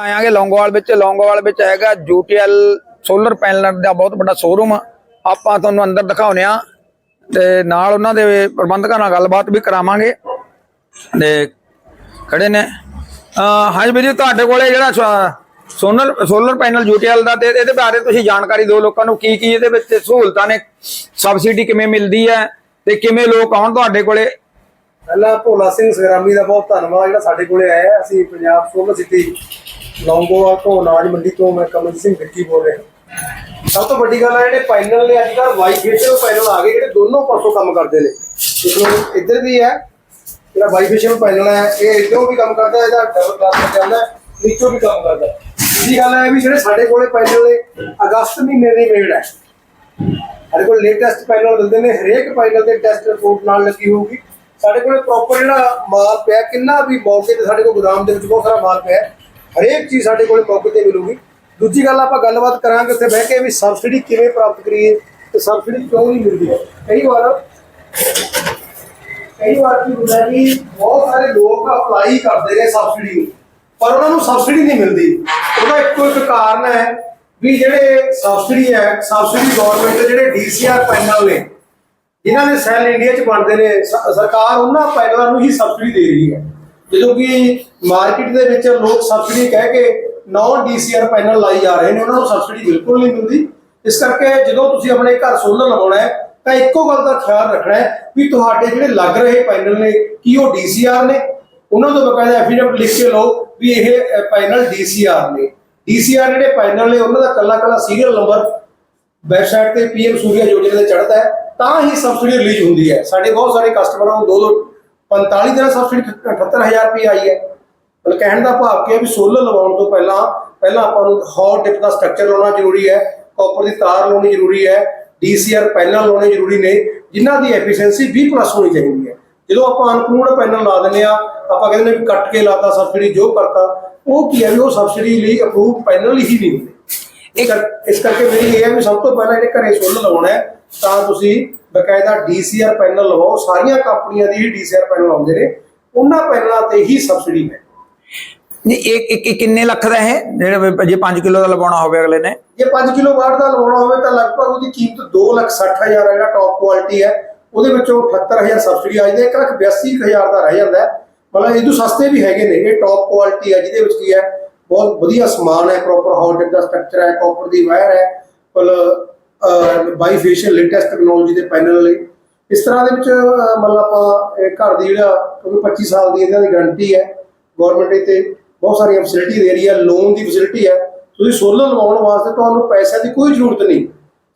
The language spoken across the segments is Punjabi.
ਆਇਆਂਗੇ ਲੌਂਗੋਵਾਲ ਵਿੱਚ। ਲੌਂਗੋਵਾਲ ਵਿੱਚ ਹੈਗਾ ਜੂਟੀਐਲ ਸੋਲਰ ਪੈਨਲ ਦਾ ਬਹੁਤ ਵੱਡਾ ਸ਼ੋਰੂਮ ਆਪਾਂ ਤੁਹਾਨੂੰ ਅੰਦਰ ਦਿਖਾਉਨੇ ਆ ਤੇ ਨਾਲ ਉਹਨਾਂ ਦੇ ਪ੍ਰਬੰਧਕਾਂ ਨਾਲ ਗੱਲਬਾਤ ਵੀ ਕਰਾਵਾਂਗੇ। ਤੇ ਖੜੇ ਨੇ। ਹਾਂਜੀ ਵੀਰ ਜੀ, ਤੁਹਾਡੇ ਕੋਲੇ ਜਿਹੜਾ ਸੋਲਰ ਸੋਲਰ ਪੈਨਲ ਜੂਟੀਐਲ ਦਾ ਤੇ ਇਹਦੇ ਬਾਰੇ ਤੁਸੀਂ ਜਾਣਕਾਰੀ ਦਿਓ ਲੋਕਾਂ ਨੂੰ ਕੀ ਕੀ ਇਹਦੇ ਵਿੱਚ ਸਹੂਲਤਾਂ ਨੇ ਸਬਸਿਡੀ ਕਿਵੇਂ ਮਿਲਦੀ ਹੈ ਤੇ ਕਿਵੇਂ ਲੋਕ ਆਉਣ ਤੁਹਾਡੇ ਕੋਲੇ? ਪਹਿਲਾਂ ਭੋਲਾ ਸਿੰਘ ਸੰਗਰਾਮੀ ਦਾ ਬਹੁਤ ਧੰਨਵਾਦ ਜਿਹੜਾ ਸਾਡੇ ਕੋਲੇ ਆਇਆ ਅਸੀਂ ਪੰਜਾਬ ਸੋਲਰ ਸਿਟੀ ਲੌਂਗੋਵਾਲ ਤੋਂ ਅਨਾਜ ਮੰਡੀ ਤੋਂ ਮੈਂ ਕਮਲ ਸਿੰਘ ਵਿੱਕੀ ਬੋਲ ਰਿਹਾ। ਸਭ ਤੋਂ ਵੱਡੀ ਗੱਲ ਹੈ ਜਿਹੜੇ ਪੈਨਲ ਨੇ ਅੱਜ ਕੱਲ੍ਹ ਵਾਈਫੇਸ਼ੀਅਲ ਪੈਨਲ ਆ ਗਏ ਜਿਹੜੇ ਦੋਨੋਂ ਪਾਸੋਂ ਕੰਮ ਕਰਦੇ ਨੇ। ਇੱਕ ਇੱਧਰ ਵੀ ਹੈ ਜਿਹੜਾ ਵਾਈਫੇਸ਼ੀਅਲ ਪੈਨਲ ਹੈ ਇਹ ਇੱਧਰੋਂ ਵੀ ਕੰਮ ਕਰਦਾ ਹੈ, ਇਹਦਾ ਡਬਲ ਕਲਾਸ ਤੇ ਚੱਲਦਾ ਨੀਚੋਂ ਵੀ ਕੰਮ ਕਰਦਾ ਹੈ। ਦੂਜੀ ਗੱਲ ਹੈ ਵੀ ਜਿਹੜੇ ਸਾਡੇ ਕੋਲੇ ਪੈਨਲ ਨੇ ਅਗਸਤ ਮਹੀਨੇ ਦੀ ਮੇੜ ਹੈ। ਸਾਡੇ ਕੋਲ ਲੇਟੈਸਟ ਪੈਨਲ ਦਿੰਦੇ ਨੇ ਹਰੇਕ ਪੈਨਲ ਤੇ ਟੈਸਟ ਰਿਪੋਰਟ ਨਾਲ ਲੱਗੀ ਹੋਊਗੀ। ਸਾਡੇ ਕੋਲ ਪ੍ਰੋਪਰ ਜਿਹੜਾ ਮਾਲ ਪਿਆ ਕਿੰਨਾ ਵੀ ਮੌਕੇ ਤੇ ਸਾਡੇ ਕੋਲ ਗੋਦਾਮ ਦੇ ਵਿੱਚ ਬਹੁਤ ਸਾਰਾ ਮਾਲ ਪਿਆ ਹਰੇਕ ਚੀਜ਼ ਸਾਡੇ ਕੋਲ ਮੌਕੇ ਤੇ ਮਿਲੂਗੀ। ਦੂਜੀ ਗੱਲ ਆਪਾਂ ਗੱਲਬਾਤ ਕਰਾਂਗੇ ਉੱਥੇ ਬਹਿ ਕੇ ਵੀ ਸਬਸਿਡੀ ਕਿਵੇਂ ਪ੍ਰਾਪਤ ਕਰੀਏ ਤੇ ਸਬਸਿਡੀ ਕਿਉਂ ਨਹੀਂ ਮਿਲਦੀ। ਕਈ ਵਾਰ ਕਈ ਵਾਰ ਕੀ ਹੁੰਦਾ ਕਿ ਬਹੁਤ ਸਾਰੇ ਲੋਕ ਅਪਲਾਈ ਕਰਦੇ ਨੇ ਸਬਸਿਡੀ ਨੂੰ, ਪਰ ਉਹਨਾਂ ਨੂੰ ਸਬਸਿਡੀ ਨਹੀਂ ਮਿਲਦੀ। ਉਹਦਾ ਇੱਕੋ ਇੱਕ ਕਾਰਨ ਹੈ ਵੀ ਜਿਹੜੇ ਸਬਸਿਡੀ ਹੈ ਸਬਸਿਡੀ ਗਵਰਨਮੈਂਟ ਦੇ ਜਿਹੜੇ ਡੀਸੀਆਰ ਪੈਨਲ ਨੇ, ਜਿਨ੍ਹਾਂ ਦੇ ਸੈੱਲ ਇੰਡੀਆ 'ਚ ਬਣਦੇ ਨੇ ਸਰਕਾਰ ਉਹਨਾਂ ਪੈਨਲਾਂ ਨੂੰ ਹੀ ਸਬਸਿਡੀ ਦੇ ਰਹੀ ਹੈ। ਜਦੋਂ ਕਿ ਮਾਰਕੀਟ ਦੇ ਵਿੱਚ ਲੋਕ ਸਬਸਿਡੀ ਕਹਿ ਕੇ ਨੌਨ ਡੀਸੀਆਰ ਪੈਨਲ ਲਾਈ ਜਾ ਰਹੇ ਨੇ, ਉਹਨਾਂ ਨੂੰ ਸਬਸਿਡੀ ਬਿਲਕੁਲ ਨਹੀਂ ਮਿਲਦੀ। ਇਸ ਕਰਕੇ ਜਦੋਂ ਤੁਸੀਂ ਆਪਣੇ ਘਰ ਸੋਲਰ ਲਗਾਉਣਾ ਹੈ, ਤਾਂ ਇੱਕੋ ਗੱਲ ਦਾ ਖਿਆਲ ਰੱਖਣਾ ਹੈ ਵੀ ਤੁਹਾਡੇ ਜਿਹੜੇ ਲੱਗ ਰਹੇ ਪੈਨਲ ਨੇ, ਕੀ ਉਹ ਡੀਸੀਆਰ ਨੇ? ਉਹਨਾਂ ਤੋਂ ਬਕਾਇਦਾ ਐਫੀਡੇਵਿਟ ਲਿਖ ਕੇ ਲਓ ਵੀ ਇਹ ਪੈਨਲ ਡੀਸੀਆਰ ਨੇ। ਡੀਸੀਆਰ ਜਿਹੜੇ ਪੈਨਲ ਨੇ, ਉਹਨਾਂ ਦਾ ਕੱਲਾ ਕੱਲਾ ਸੀਰੀਅਲ ਨੰਬਰ ਵੈਬਸਾਈਟ ਤੇ ਪੀਐਮ ਸੂਰਿਆ ਯੋਜਨਾ ਤੇ ਚੜ੍ਹਦਾ ਹੈ, ਤਾਂ ਹੀ ਸਬਸਿਡੀ ਰਿਲੀਜ਼ ਹੁੰਦੀ ਹੈ। ਸਾਡੇ ਬਹੁਤ ਸਾਰੇ ਕਸਟਮਰਾਂ ਨੂੰ 2 2 45 ਦਿਨਾਂ ਸਬਸਿਡੀ 78000 ਰੁਪਏ ਆਈ ਹੈ। ਮਤਲਬ ਕਹਿਣ ਦਾ ਭਾਵ ਕੀ ਵੀ ਸੋਲਰ ਲਗਾਉਣ ਤੋਂ ਪਹਿਲਾਂ ਪਹਿਲਾਂ ਆਪਾਂ ਨੂੰ ਹੌਟ ਟਿਪ ਦਾ ਸਟਰਕਚਰ ਲਾਉਣਾ ਜ਼ਰੂਰੀ ਹੈ ਕਾਪਰ ਦੀ ਤਾਰ ਲਾਉਣੀ ਜ਼ਰੂਰੀ ਹੈ ਡੀਸੀਆਰ ਪੈਨਲ ਲਾਉਣੇ ਜ਼ਰੂਰੀ ਨੇ ਜਿਨ੍ਹਾਂ ਦੀ ਐਫੀਸ਼ੀਐਂਸੀ 20 ਪਲੱਸ ਹੋਣੀ ਚਾਹੀਦੀ ਹੈ। ਜਦੋਂ ਆਪਾਂ ਅਨਪੂਰਨ ਪੈਨਲ ਲਾ ਦਿੰਦੇ ਆ ਆਪਾਂ ਕਹਿੰਦੇ ਨੇ ਵੀ ਕੱਟ ਕੇ ਲਾਤਾ ਸਬਸਿਡੀ ਜੋ ਕਰਤਾ ਉਹ ਕੀ ਹੈ ਵੀ ਉਹ ਸਬਸਿਡੀ ਲਈ ਅਪਰੂਵ ਪੈਨਲ ਹੀ ਨਹੀਂ ਹੁੰਦੇ। ਇਸ ਕਰ- ਇਸ ਕਰਕੇ ਮੇਰੀ ਇਹ ਹੈ ਵੀ ਸਭ ਤੋਂ ਪਹਿਲਾਂ ਜਿਹੜੇ ਘਰੇ ਸੋਲਰ ਲਗਾਉਣਾ ਹੈ ਤਾਂ ਤੁਸੀਂ ਬਕਾਇਦਾ ਡੀਸੀਆਰ ਪੈਨਲ ਲਵਾਓ ਸਾਰੀਆਂ ਕੰਪਨੀਆਂ ਦੀ ਹੀ ਡੀਸੀਆਰ ਪੈਨਲ ਆਉਂਦੇ ਨੇ ਉਹਨਾਂ ਪੈਨਲਾਂ ਤੇ ਹੀ ਸਬਸਿਡੀ ਹੈ। ਨਹੀਂ ਇੱਕ ਇੱਕ ਕਿੰਨੇ ਲੱਖ ਦਾ ਹੈ ਜਿਹੜੇ ਜੇ 5 ਕਿਲੋ ਦਾ ਲਗਾਉਣਾ ਹੋਵੇ ਅਗਲੇ ਨੇ। ਜੇ 5 ਕਿਲੋ ਵਾਟ ਦਾ ਲਗਾਉਣਾ ਹੋਵੇ ਤਾਂ ਲਗਭਗ ਉਹਦੀ ਕੀਮਤ 260000 ਹੈ ਜਿਹੜਾ ਟੌਪ ਕੁਆਲਿਟੀ ਹੈ। ਉਹਦੇ ਵਿੱਚੋਂ 78000 ਸਬਸਿਡੀ ਆ ਜਾਂਦੀ ਹੈ 182000 ਦਾ ਰਹਿ ਜਾਂਦਾ ਮਤਲਬ ਇਹ ਤੋਂ ਸਸਤੇ ਵੀ ਹੈਗੇ ਨੇ ਇਹ ਟੌਪ ਕੁਆਲਿਟੀ ਹੈ ਜਿਹਦੇ ਵਿੱਚ ਕੀ ਹੈ ਬਹੁਤ ਵਧੀਆ ਸਮਾਨ ਹੈ ਪ੍ਰੋਪਰ ਹੌਲਡਰ ਦਾ ਸਟਰਕਚਰ ਹੈ ਕਾਪਰ ਦੀ ਵਾਇਰ ਹੈ ਮਤਲਬ ਬਾਈਫੇਸ਼ੀਅਲ ਲੇਟੈਸਟ ਟੈਕਨੋਲੋਜੀ ਦੇ ਪੈਨਲ ਲਈ। ਇਸ ਤਰ੍ਹਾਂ ਦੇ ਵਿੱਚ ਮਤਲਬ ਆਪਾਂ ਘਰ ਦੀ ਜਿਹੜਾ ਕਿਉਂਕਿ 25 ਸਾਲ ਦੀ ਇਹਨਾਂ ਦੀ ਗਾਰੰਟੀ ਹੈ ਗਵਰਨਮੈਂਟ ਇੱਥੇ। ਬਹੁਤ ਸਾਰੀਆਂ ਫੈਸਿਲਿਟੀ ਦੇ ਰਹੀ ਹੈ ਲੋਨ ਦੀ ਫੈਸਿਲਿਟੀ ਹੈ। ਤੁਸੀਂ ਸੋਲਰ ਲਗਾਉਣ ਵਾਸਤੇ ਤੁਹਾਨੂੰ ਪੈਸਿਆਂ ਦੀ ਕੋਈ ਜ਼ਰੂਰਤ ਨਹੀਂ।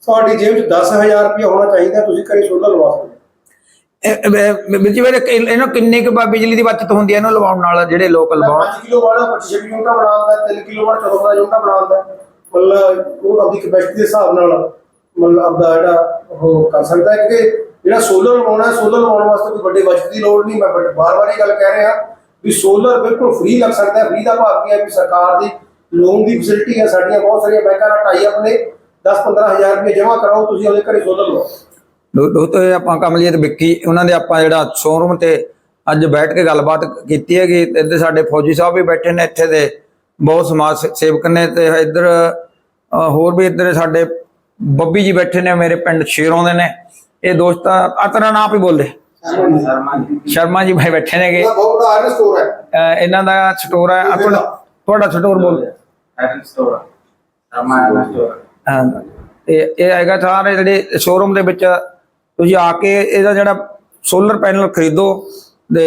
ਤੁਹਾਡੀ ਜੇਬ 'ਚ 10000 ਰੁਪਏ ਹੋਣਾ ਚਾਹੀਦਾ ਤੁਸੀਂ ਘਰੇ ਸੋਲਰ ਲਵਾ ਸਕਦੇ ਵਿੱਚ ਵਿੱਚ ਇਹਨਾਂ ਕਿੰਨੇ ਕੁ ਬ- ਬਿਜਲੀ ਦੀ ਬਚਤ ਹੁੰਦੀ ਹੈ ਇਹਨੂੰ ਲਵਾਉਣ ਨਾਲ ਜਿਹੜੇ ਲੋਕ ਲਵਾਉਣ? 5 ਕਿਲੋ ਵਾਲਾ 25 ਯੂਨਿਟਾਂ ਬਣਾਉਂਦਾ 3 ਕਿਲੋ ਵਾਲਾ 14 ਯੂਨਿਟਾਂ ਬਣਾਉਂਦਾ। ਮਤਲਬ ਉਹ ਆਪਣੀ ਕਪੈਸਿਟੀ ਦੇ ਹਿਸਾਬ ਨਾਲ। ਮਤਲਬ ਆਪਦਾ ਜਿਹੜਾ ਉਹ ਕਰ ਸਕਦਾ ਹੈ ਕਿ ਜਿਹੜਾ ਸੋਲਰ ਲਗਾਉਣਾ ਹੈ ਸੋਲਰ ਲਗਾਉਣ ਵਾਸਤੇ ਕੋਈ ਵੱਡੇ ਬਜਟ ਦੀ ਲੋੜ ਨਹੀਂ, ਮੈਂ ਬਾਰ-ਬਾਰ ਇਹ ਗੱਲ ਕਹਿ ਰਿਹਾ ਵੀ ਸੋਲਰ ਬਿਲਕੁਲ ਫ੍ਰੀ ਲੱਗ ਸਕਦਾ ਹੈ ਫ੍ਰੀ ਦਾ ਭਾਵ ਕੀ ਹੈ ਵੀ ਸਰਕਾਰ ਦੀ ਲੋਨ ਦੀ ਫੈਸਿਲਿਟੀ ਹੈ, ਸਾਡੀਆਂ ਬਹੁਤ ਸਾਰੀਆਂ ਬੈਂਕਾਂ ਨਾਲ ਟਾਈ ਅਪ ਨੇ 10-15000 ਰੁਪਏ ਜਮ੍ਹਾਂ ਕਰਾਓ, ਤੁਸੀਂ ਉਹਦੇ ਘਰੇ ਸੋਲਰ ਲਵਾਓ ਦੋ ਤੇ ਆਪਾਂ ਕਮਲੀਅਤ ਵਿੱਕੀ, ਉਹਨਾਂ ਦੇ ਆਪਾਂ ਜਿਹੜਾ ਸ਼ੋਰੂਮ ਤੇ ਅੱਜ ਬੈਠ ਕੇ ਗੱਲਬਾਤ ਕੀਤੀ ਹੈਗੀ ਇੱਥੇ ਸਾਡੇ ਫੌਜੀ ਸਾਹਿਬ ਵੀ ਬੈਠੇ ਨੇ ਇੱਥੇ ਦੇ, ਬਹੁਤ ਸਮਾਜ ਸੇਵਕ ਨੇ ਤੇ ਇੱਧਰ ਹੋਰ ਵੀ ਇੱਧਰ ਸਾਡੇ ਬੱਬੀ ਜੀ ਬੈਠੇ ਨੇ ਮੇਰੇ ਪਿੰਡ ਸ਼ੇਰੋਂ ਦੇ ਨੇ। ਇਹ ਦੋਸਤ ਆ ਤੇਰਾ ਨਾਮ ਹੀ ਬੋਲਦੇ ਸ਼ਰਮਾ ਜੀ ਭਾਈ ਬੈਠੇ ਨੇਗੇ। ਇਹਦਾ ਬਹੁਤ ਵੱਡਾ ਆਇਰਨ ਸਟੋਰ ਹੈ। ਅ, ਇਹਨਾਂ ਦਾ ਸਟੋਰ ਹੈ। ਆਪਣਾ ਤੁਹਾਡਾ ਸਟੋਰ ਬੋਲ. ਹਾਂ। ਤੇ ਇਹ ਹੈਗਾ ਸਾਰੇ ਜਿਹੜੇ ਸ਼ੋਰੂਮ ਦੇ ਵਿੱਚ ਤੁਸੀਂ ਆ ਕੇ ਇਹਦਾ ਜਿਹੜਾ ਸੋਲਰ ਪੈਨਲ ਖਰੀਦੋ ਤੇ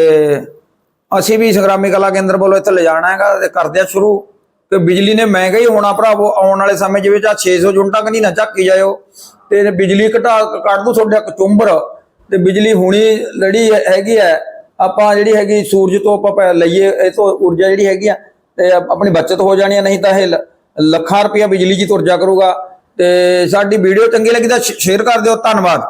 ਅਸੀਂ ਵੀ ਸੰਗਰਾਮੀ ਕਲਾ ਕੇਂਦਰ ਵੱਲੋਂ ਇੱਥੇ ਲਿਜਾਣਾ ਹੈਗਾ ਤੇ ਕਰਦੇ ਆ ਸ਼ੁਰੂ। ਤੇ ਬਿਜਲੀ ਨੇ ਮਹਿੰਗਾ ਹੀ ਹੋਣਾ ਭਰਾਵੋ ਆਉਣ ਵਾਲੇ ਸਮੇਂ ਦੇ ਵਿੱਚ ਆ 600 ਯੂਨਿਟਾਂ ਕਨੀ ਨਾ ਝੱਕੀ ਜਾਇਓ, ਤੇ ਬਿਜਲੀ ਘਟਾ, ਕੱਢ ਦੂ ਤੁਹਾਡੇ ਕਚੁੰਬਰ ਤੇ ਬਿਜਲੀ ਹੁਣੀ ਲੜੀ ਹੈਗੀ ਹੈ, ਆਪਾਂ ਜਿਹੜੀ ਹੈਗੀ ਸੂਰਜ ਤੋਂ ਆਪਾਂ ਪੈ- ਲਈਏ, ਇਹ ਤੋਂ ਊਰਜਾ ਜਿਹੜੀ ਹੈਗੀ ਆ, ਤੇ ਆਪਣੀ ਬਚਤ ਹੋ ਜਾਣੀ ਹੈ ਨਹੀਂ ਤਾਂ ਇਹ ਲੱਖਾਂ ਰੁਪਇਆ ਬਿਜਲੀ ਜੀ ਤੁਰਜਾ ਕਰੂਗਾ, ਤੇ ਸਾਡੀ ਵੀਡੀਓ ਚੰਗੀ ਲੱਗੀ ਤਾਂ ਸ਼ੇਅਰ ਕਰ ਦਿਓ, ਧੰਨਵਾਦ।